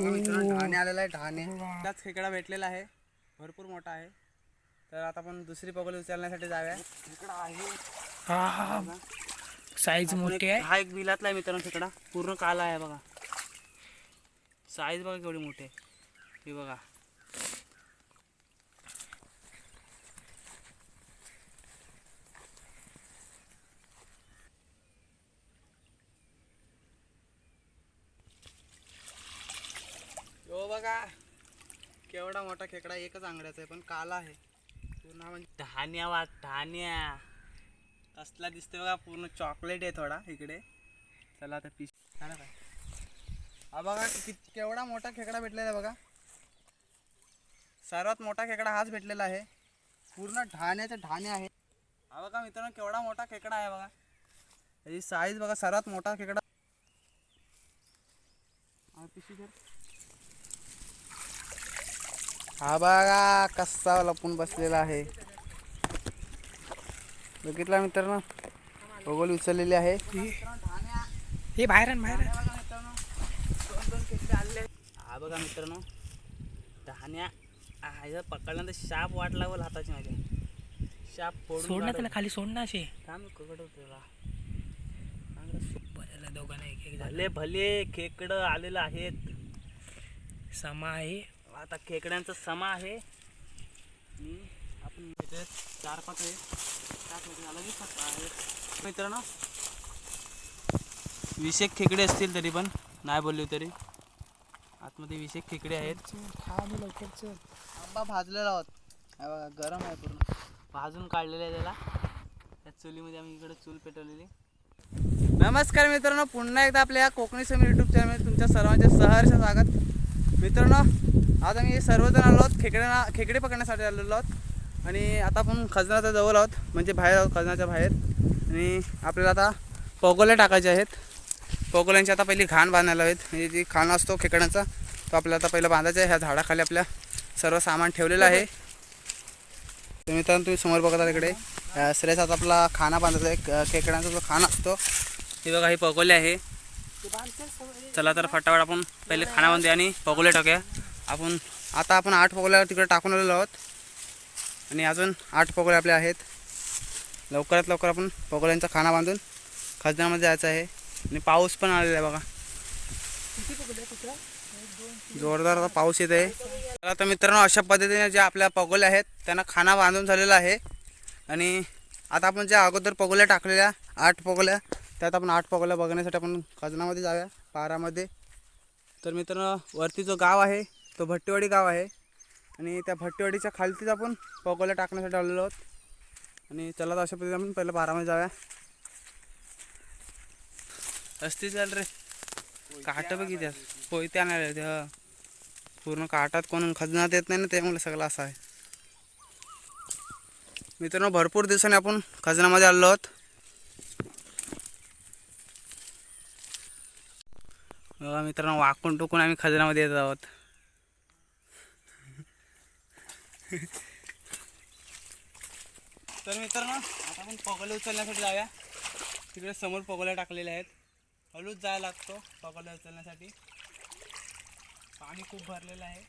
बघा मित्रांनो ढाणे आलेला आहे ढाणे त्याच खेकडा भेटलेला आहे. भरपूर मोठा आहे. तर आता आपण दुसरी पगोली उचलण्यासाठी जाऊया. खेकडा आहे. हा हा साईज मोठी आहे. हा एक बिलातला आहे मित्रांनो खेकडा. पूर्ण काला आहे बघा. साईज बघा केवढी मोठी आहे. ही बघा. बघा. केवढा मोठा खेकडा एकच आंगड्याचा आहे पण काला आहे. पूर्ण म्हणजे धान्या वा धान्या कसला दिसतोय बघा पूर्ण चॉकलेट आहे थोडा इकडे. चला आता पीस काय? हा बघा केवढा मोठा खेकडा भेटलेला आहे बघा. सर्वात मोठा खेकडा हाच भेटलेला आहे. पूर्ण ढाण्याचे ढाणे आहे हा बघा मित्रांनो केवढा मोठा खेकडा आहे बघा. त्याची साईज बघा सर्वात मोठा खेकडा. पिशी हा बघा कसा लपून बसलेला आहे. बघितला मित्रांनो? बगोली उचललेली आहे. हे बाहेर बाहेर. हा बघा मित्रांनो धान्या ह्याचा पकडल्यानंतर शाप वाट लागल हाताची माझ्या शाप फोडून सोड ना काढेल. त्याला खाली सोड ना असे थांब ककड त्याला. दोघांना एक एक झालं. भले भले खेकड आलेलं आहेत. समा आहे. आता खेकड्यांचा समा आहे. आणि आपण चार पाच आहे. आहेत. मित्रांनो एक खेकडे असतील तरी पण नाही बोलले तरी. आतमध्ये एक खेकडे आहेत. आंबा भाजलेला आहोत बघा गरम आहे पूर्ण. भाजून काढलेला आहे त्याला. त्या चुलीमध्ये आम्ही इकडे चूल पेटवलेली. नमस्कार मित्रांनो पुन्हा एकदा आपल्या या कोकणी समीर यूट्यूब चॅनलमध्ये तुमच्या सर्वांचे सहर्ष स्वागत. मित्रांनो आज आम्ही सर्वजण आलो आहोत खेकड्यांना खेकडे पकडण्यासाठी आलेलो आहोत. आणि आता आपण खजनाच्या जवळ आहोत म्हणजे बाहेर आहोत खजनाच्या बाहेर. आणि आपल्याला आता पगोल्या टाकायचे आहेत. पगोल्यांची आता पहिली घाण बांधायला हवेत. म्हणजे जी खाण असतो खेकड्यांचा तो आपल्याला आता पहिला बांधायचा आहे. ह्या झाडाखाली आपल्या सर्व सामान ठेवलेलं आहे. तर मित्रांनो तुम्ही समोर बघत आहात तिकडे श्रेयस आता आपला खाना बांधायचा आहे खेकड्यांचा जो खाना असतो हे बघा हे पगोले आहे. चला तर फटाफट आपण पहिले खाना बांधूया आणि पगोले टाकूया. आपण आता आपण आठ पगोल्या तिकडे टाकून आलेलो आहोत. आणि अजून आठ पगोले आपले आहेत. लवकरात लवकर आपण पगोल्यांचा खाना बांधून खजण्यामध्ये जायचं आहे. आणि पाऊस पण आलेला आहे बघा. जोरदार आता पाऊस येत आहे तर आता मित्रांनो अशा पद्धतीने जे आपल्या पगोले आहेत त्यांना खाना बांधून झालेला आहे. आणि आता आपण ज्या अगोदर पगोल्या टाकलेल्या आठ पगोल्या त्यात आपण आठ पगोल्या बघण्यासाठी आपण खजनामध्ये जाऊया पारामध्ये. तर मित्रांनो वरती जो गाव आहे तो भट्टीवाडी गाव आहे. आणि त्या भट्टीवाडीच्या खालतीच आपण पगोल्या टाकण्यासाठी आलेलो आहोत. आणि चला तर अशा पद्धतीने आपण पहिलं बारामध्ये जाऊया. असती चाल रे. काट बघितल्या पोयते आणायला ते हा. पूर्ण काटात कोण खजनात येत नाही ना त्यामुळे सगळं असं आहे. मित्रांनो भरपूर दिवसांनी आपण खजनामध्ये आलो आहोत. मित्रांनो वाकून टुकून आम्ही खजनामध्ये येत आहोत. तर मित्रांनो आता आपण पगोले उचलण्यासाठी जाऊया. तिकडे समोर पगोल्या टाकलेल्या आहेत. हळूच जायला लागतो पगोल्या उचलण्यासाठी. पाणी खूप भरलेलं आहे.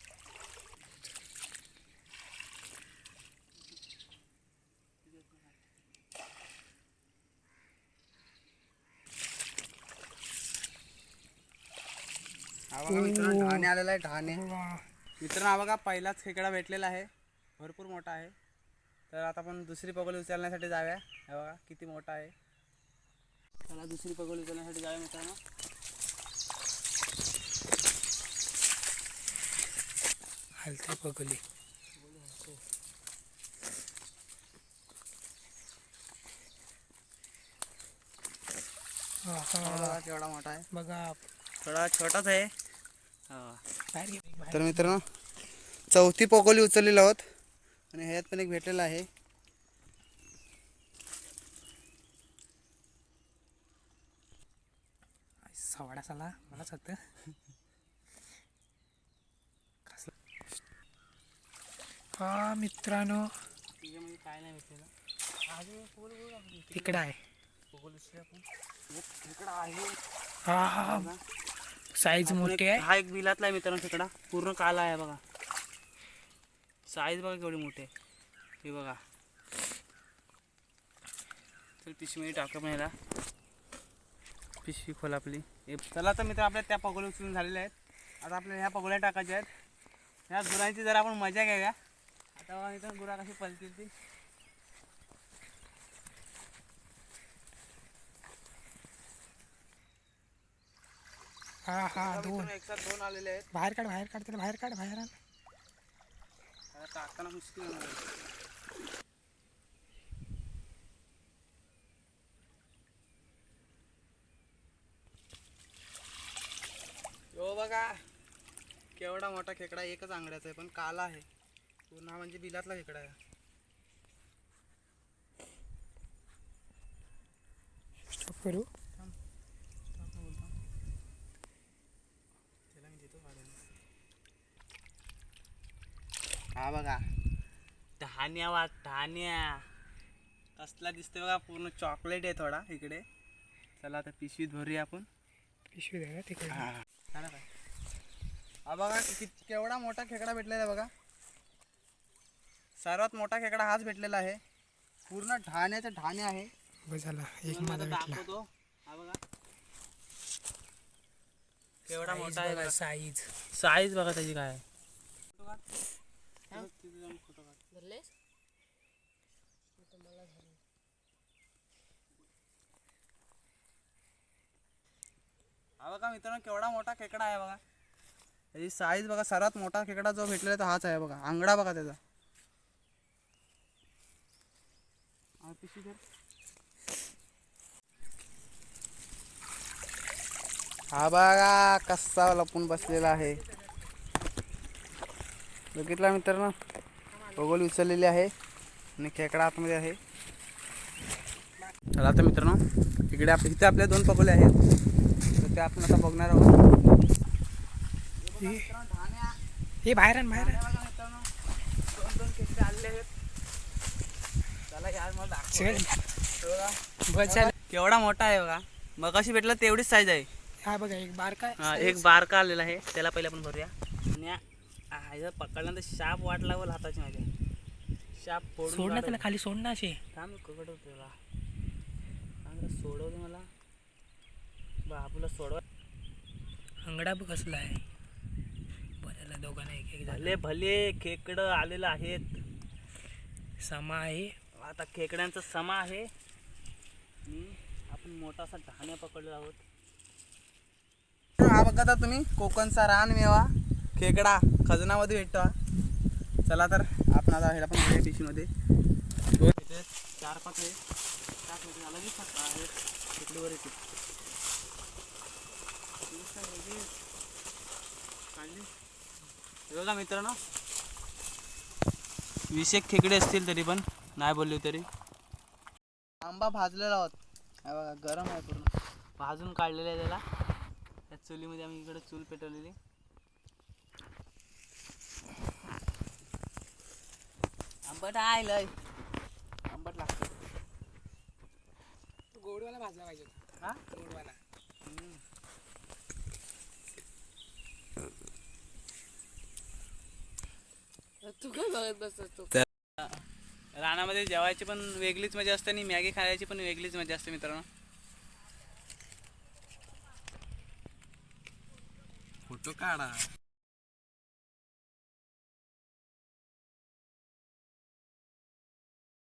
हा बघा मित्रांनो ढाणे आलेला आहे ढाणे. मित्रांनो हा बघा पहिलाच खेकडा भेटलेला आहे. भरपूर मोठा आहे. तर आता आपण दुसरी पगोली उचलण्यासाठी जाऊया. हे बघा किती मोठा आहे. चला दुसरी पगोली उचलण्यासाठी जाऊया मित्रांनो. हलते पगोली केवढा मोठा आहे. बघा. थोडा छोटाच आहे. तर मित्रांनो चौथी पगोली उचललेली आहोत. आणि ह्यात पण एक भेटलेला आहे. सवाडा साला मला सांगतं हा मित्रांनो काय नाही भेटलेलं तिकडं आहे. खेकडा आहे हा साईज मोठी आहे. हा एक बिलातला आहे मित्रांनो खेकडा पूर्ण काला आहे बघा. साईज बघा केवढी मोठी आहे हे बघा. चल पिशवी टाका पण याला पिशवी खोल आपली. हे चला तर मित्र आपल्या त्या पगोल्या उचलून झालेल्या आहेत. आता आपल्याला ह्या पगोल्या टाकायच्या आहेत. ह्या गुरांची जरा आपण मजा घ्या. आता बघा मित्रांनो गुरा कशी पलतील ती. हा हा दोन. एकसाथ दोन आलेले आहेत. बाहेर काढ बाहेर काढ त्याला बाहेर काढ बाहेर आण. आता टाकताना हो बघा केवढा मोठा खेकडा एकच आंगड्याचा आहे पण काला आहे. पूर्ण म्हणजे बिलातला खेकडा आहे. करू. हा बघा. धान्या वा धान्या. कसला दिसतोय बघा पूर्ण चॉकलेट आहे थोडा इकडे. चला आता पिशवीत भरूया आपण. पिशवी द्या तिकडे. काय? हा बघा कित- केवढा मोठा खेकडा भेटलेला आहे बघा. सर्वात मोठा खेकडा हाच भेटलेला आहे. पूर्ण ढाण्याचे ढाणे आहे. झाला एक तुम्हाला माझा आता भेटला. दाखवतो. हा बघा. केवढा मोठा आहे. साईज साईज बघा त्याची काय आहे. हा बघा मित्रांनो केवढा मोठा खेकडा आहे बघा. त्याची साईज बघा सर्वात मोठा खेकडा जो भेटलेला तो हाच आहे बघा. आंगडा बघा त्याचा. हा बघा कसा लपून बसलेला आहे. बघितला मित्रांनो बगोली उचललेली आहे आणि खेकडा आतमध्ये आहे. चला आता मित्रांनो इकडे आप इथे आपले दोन पगोले आहेत. तर ते आपण आता बघणार आहोत. हे बाहेर बाहेर दोन दोन खेकडे आलेले आहेत चला. केवढा मोठा आहे बघा. मग कशी भेटला तेवढीच साईज आहे. हा बघा एक बारका हा, एक बारका आलेला आहे. त्याला पहिले आपण भरूया. ह्याचं पकडल्यानंतर शाप वाट लागल हाताची माझ्या शाप फोडून सोड ना. त्याला खाली सोड ना असे थांब ककडव त्याला. थांब रे, सोडव दे मला. बाबूला सोडवा. अंगडा बघ कसला आहे. बऱ्याला दोघांना एक एक झालं. भले भले खेकडं आलेलं आहेत. समा आहे. आता खेकड्यांचा समा आहे. आपण मोठासा ढाण्या पकडलो आहोत. हा बघा आता तुम्ही कोकणचा रानमेवा खेकडा खजनामध्ये भेटतो हा. चला तर आपण आता ह्याला पण भरूया टिशूमध्ये दोन चार पाच आहे चारमध्ये झालं आहे. खेकडीवर येते काढली. बघा मित्रांनो. वीस एक खेकडे असतील तरी पण नाही बोलले तरी. आंबा भाजलेला आहोत बघा गरम आहे पूर्ण. भाजून काढलेला आहे त्याला. त्या चुलीमध्ये आम्ही इकडे चूल पेटवलेली. आंबट आहे लय आंबट लागतं गोडवाला. भाजला पाहिजे हा गोडवाला रानामध्ये जेवायची पण वेगळीच मजा असते आणि मॅगी खायची पण वेगळीच मजा असते मित्रांनो. फोटो काढा.